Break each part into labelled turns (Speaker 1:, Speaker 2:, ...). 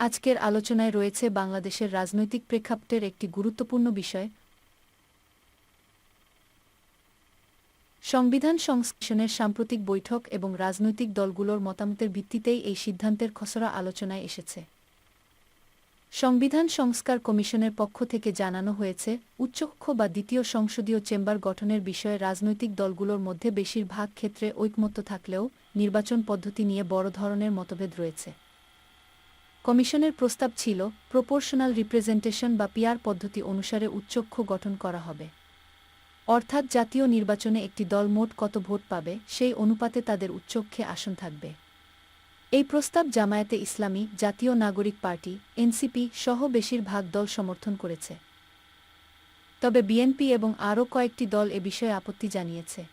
Speaker 1: আজকের আলোচনায় রয়েছে বাংলাদেশের রাজনৈতিক প্রেক্ষাপটের একটি গুরুত্বপূর্ণ বিষয়। সংবিধান সংস্করণের সাম্প্রতিক বৈঠক এবং রাজনৈতিক দলগুলোর মতামতের ভিত্তিতেই এই সিদ্ধান্তের খসড়া আলোচনায় এসেছে। সংবিধান সংস্কার কমিশনের পক্ষ থেকে জানানো হয়েছে উচ্চকক্ষ বা দ্বিতীয় সংসদীয় চেম্বার গঠনের বিষয়ে রাজনৈতিক দলগুলোর মধ্যে বেশিরভাগ ক্ষেত্রে ঐকমত্য থাকলেও নির্বাচন পদ্ধতি নিয়ে বড় ধরনের মতভেদ রয়েছে। কমিশনের প্রস্তাব ছিল, প্রপোর্শনাল রিপ্রেজেন্টেশন বা পিয়ার পদ্ধতি অনুসারে উচ্চক্ষ গঠন করা হবে। অর্থাৎ জাতীয় নির্বাচনে একটি দল মোট কত ভোট পাবে, সেই অনুপাতে তাদের উচ্চক্ষে আসন থাকবে। এই প্রস্তাব জামায়াতে ইসলামী, জাতীয় নাগরিক পার্টি, এনসিপি সহ বেশিরভাগ দল সমর্থন করেছে। তবে বিএনপি এবং আরও কয়েকটি দল এ বিষয়ে আপত্তি জানিয়েছে।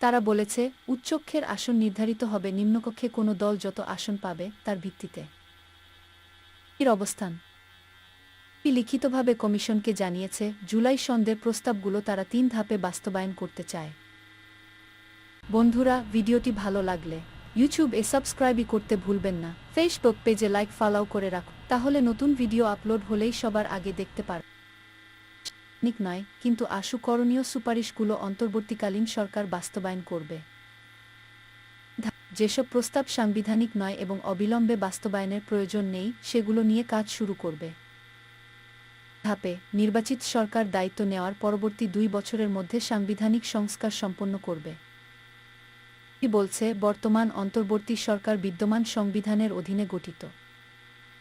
Speaker 1: তারা বলেছে, উচ্চক্ষের আসন নির্ধারিত হবে নিম্নকক্ষে কোনো দল যত আসন পাবে তার ভিত্তিতে। এর অবস্থান। লিখিতভাবে কমিশনকে জানিয়েছে, জুলাই সন্ধ্যের প্রস্তাবগুলো তারা তিন ধাপে বাস্তবায়ন করতে চায়। বন্ধুরা, ভিডিওটি ভালো লাগলে ইউটিউব এ সাবস্ক্রাইবই করতে ভুলবেন না। ফেসবুক পেজে লাইক, ফলো করে রাখুন। তাহলে নতুন ভিডিও আপলোড হলেই সবার আগে দেখতে পার নিক নয়, কিন্তু আশু করণীয় সুপারিশগুলো অন্তর্বর্তীকালীন সরকার বাস্তবায়ন করবে। যেসব প্রস্তাব সাংবিধানিক নয় এবং অবিলম্বে বাস্তবায়নের প্রয়োজন নেই, সেগুলো নিয়ে কাজ শুরু করবে। ধাপে, নির্বাচিত সরকার দায়িত্ব নেওয়ার পরবর্তী দুই বছরের মধ্যে সাংবিধানিক সংস্কার সম্পন্ন করবে। বলছে, বর্তমান অন্তর্বর্তী সরকার বিদ্যমান সংবিধানের অধীনে গঠিত।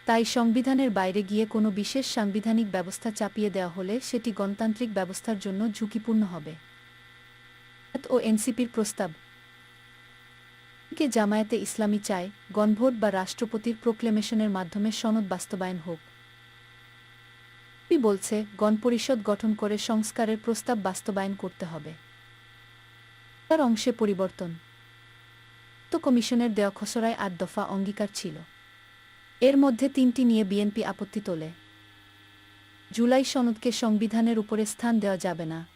Speaker 1: তাই সংবিধানের বাইরে গিয়ে কোনো বিশেষ সাংবিধানিক ব্যবস্থা চাপিয়ে দেওয়া হলে সেটি গণতান্ত্রিক ব্যবস্থার জন্য ঝুঁকিপূর্ণ হবে। ও এনসিপির প্রস্তাব কে জামায়াতে ইসলামী চায় গণভোট বা রাষ্ট্রপতির প্রোক্লেমেশনের মাধ্যমে সনদ বাস্তবায়ন হোক। বলছে, গণপরিষদ গঠন করে সংস্কারের প্রস্তাব বাস্তবায়ন করতে হবে। তার অংশে পরিবর্তন। তো কমিশনের দেওয়া খসড়ায় আট দফা অঙ্গীকার ছিল। এর মধ্যে তিনটি নিয়ে বিএনপি আপত্তি তোলে। জুলাই সনদকে সংবিধানের উপরে স্থান দেওয়া যাবে না।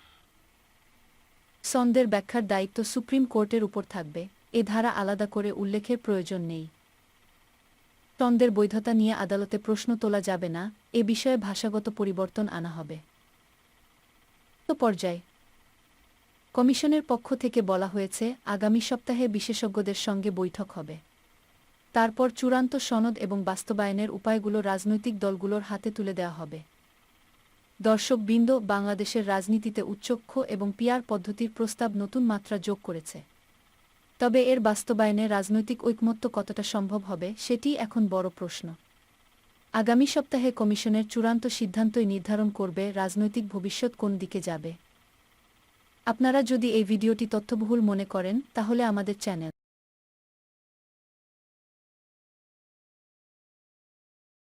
Speaker 1: সনদের ব্যাখ্যার দায়িত্ব সুপ্রিম কোর্টের উপর থাকবে। এ ধারা আলাদা করে উল্লেখের প্রয়োজন নেই। সনদের বৈধতা নিয়ে আদালতে প্রশ্ন তোলা যাবে না, এ বিষয়ে ভাষাগত পরিবর্তন আনা হবে। তো পর্যায়ে। কমিশনের পক্ষ থেকে বলা হয়েছে, আগামী সপ্তাহে বিশেষজ্ঞদের সঙ্গে বৈঠক হবে। তারপর চূড়ান্ত সনদ এবং বাস্তবায়নের উপায়গুলো রাজনৈতিক দলগুলোর হাতে তুলে দেওয়া হবে। দর্শকবৃন্দ বাংলাদেশের রাজনীতিতে উচ্চক্ষ এবং পিয়ার পদ্ধতির প্রস্তাব নতুন মাত্রা যোগ করেছে। তবে এর বাস্তবায়নে রাজনৈতিক ঐকমত্য কতটা সম্ভব হবে সেটি এখন বড় প্রশ্ন। আগামী সপ্তাহে কমিশনের চূড়ান্ত সিদ্ধান্তই নির্ধারণ করবে রাজনৈতিক ভবিষ্যৎ কোন দিকে যাবে। আপনারা যদি এই ভিডিওটি তথ্যবহুল মনে করেন, তাহলে আমাদের চ্যানেল